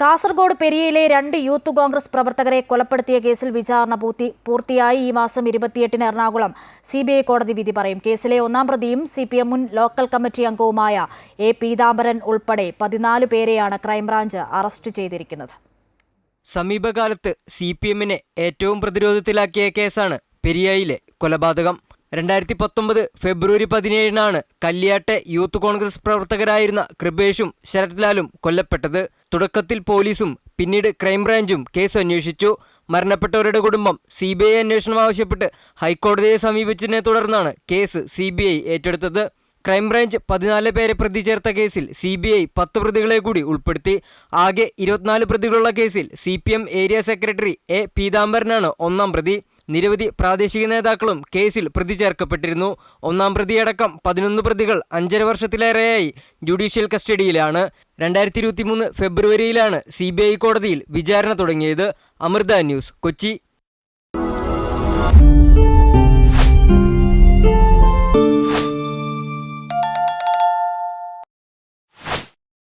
കാസർഗോഡ് പെരിയയിലെ രണ്ട് യൂത്ത് കോൺഗ്രസ് പ്രവർത്തകരെ കൊലപ്പെടുത്തിയ കേസിൽ വിചാരണ പൂർത്തി പൂർത്തിയായി ഈ മാസം ഇരുപത്തിയെട്ടിന് എറണാകുളം സി ബി ഐ കോടതി വിധി പറയും. കേസിലെ ഒന്നാം പ്രതിയും സി പി എം മുൻ ലോക്കൽ കമ്മിറ്റി അംഗവുമായ എ പീതാംബരൻ ഉൾപ്പെടെ പതിനാല് പേരെയാണ് ക്രൈംബ്രാഞ്ച് അറസ്റ്റ് ചെയ്തിരിക്കുന്നത്. സമീപകാലത്ത് സി പി എമ്മിനെ ഏറ്റവും പ്രതിരോധത്തിലാക്കിയ കേസാണ് പെരിയയിലെ കൊലപാതകം. രണ്ടായിരത്തി പത്തൊമ്പത് ഫെബ്രുവരി പതിനേഴിനാണ് കല്യാട്ടെ യൂത്ത് കോൺഗ്രസ് പ്രവർത്തകരായിരുന്ന കൃപേഷും ശരത് ലാലും കൊല്ലപ്പെട്ടത്. തുടക്കത്തിൽ പോലീസും പിന്നീട് ക്രൈംബ്രാഞ്ചും കേസ് അന്വേഷിച്ചു. മരണപ്പെട്ടവരുടെ കുടുംബം സി ബി ഐ അന്വേഷണം ആവശ്യപ്പെട്ട് ഹൈക്കോടതിയെ സമീപിച്ചതിനെ തുടർന്നാണ് കേസ് സി ബി ഐ ഏറ്റെടുത്തത്. ക്രൈംബ്രാഞ്ച് പതിനാല് പേരെ പ്രതി ചേർത്ത കേസിൽ സി ബി ഐ പത്ത് പ്രതികളെ കൂടി ഉൾപ്പെടുത്തി. ആകെ ഇരുപത്തിനാല് പ്രതികളുള്ള കേസിൽ C P M area secretary A പീതാംബരനാണ് ഒന്നാം പ്രതി. നിരവധി പ്രാദേശിക നേതാക്കളും കേസിൽ പ്രതി ചേർക്കപ്പെട്ടിരുന്നു. ഒന്നാം പ്രതിയടക്കം പതിനൊന്ന് പ്രതികൾ അഞ്ചര വർഷത്തിലേറെയായി ജുഡീഷ്യൽ കസ്റ്റഡിയിലാണ്. രണ്ടായിരത്തി ഇരുപത്തി മൂന്ന് ഫെബ്രുവരിയിലാണ് സി ബി ഐ കോടതിയിൽ വിചാരണ തുടങ്ങിയത്. അമൃത ന്യൂസ് കൊച്ചി.